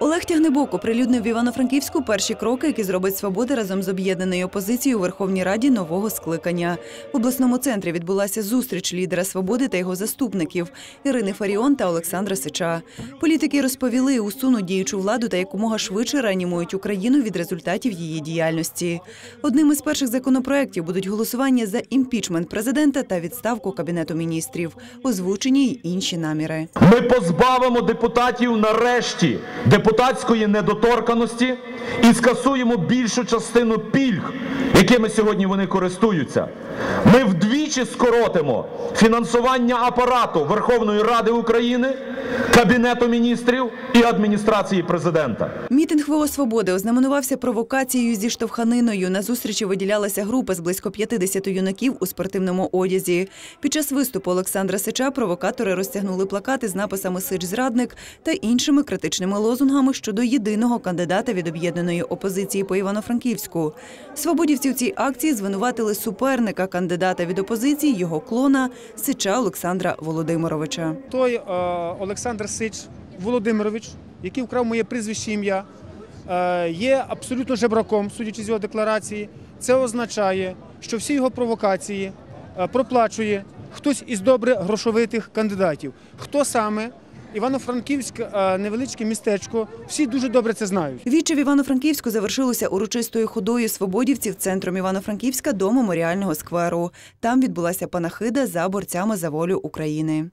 Олег Тягнебок оприлюднив в Івано-Франківську перші кроки, які зробить свобода разом з об'єднаною опозицією у Верховній Раді нового скликання. В обласному центрі відбулася зустріч лідера свободи та його заступників Ірини Фаріон та Олександра Сича. Політики розповіли, усунуть діючу владу та якомога швидше реанімують Україну від результатів її діяльності. Одним із перших законопроєктів будуть голосування за імпічмент президента та відставку кабінету міністрів, озвучені й інші наміри. Ми позбавимо депутатів нарешті депутатської недоторканості і скасуємо більшу частину пільг, якими сьогодні вони користуються. Ми вдвічі скоротимо фінансування апарату Верховної Ради України, Кабінету міністрів і адміністрації президента. Мітинг ВО «Свободи» ознаменувався провокацією зі штовханиною. На зустрічі виділялася група з близько 50 юнаків у спортивному одязі. Під час виступу Олександра Сича провокатори розтягнули плакати з написами «Сич зрадник» та іншими критичними лозунгами щодо єдиного кандидата від об'єднаної опозиції по Івано-Франківську. Свободівці цій акції звинуватили суперника кандидата від опозиції, його клона Сича Олександра Володимировича. той е, Олександр Сич Володимирович, який вкрав моє прізвище ім'я, е, є абсолютно жебраком, судячи з його декларації. Це означає, що всі його провокації е, проплачує хтось із добре грошовитих кандидатів. Хто саме? Івано-Франківськ е, невеличке містечко. Всі дуже добре це знають. Віче в Івано-Франківську завершилося урочистою ходою свободівців центром Івано-Франківська до меморіального скверу. Там відбулася панахида за борцями за волю України.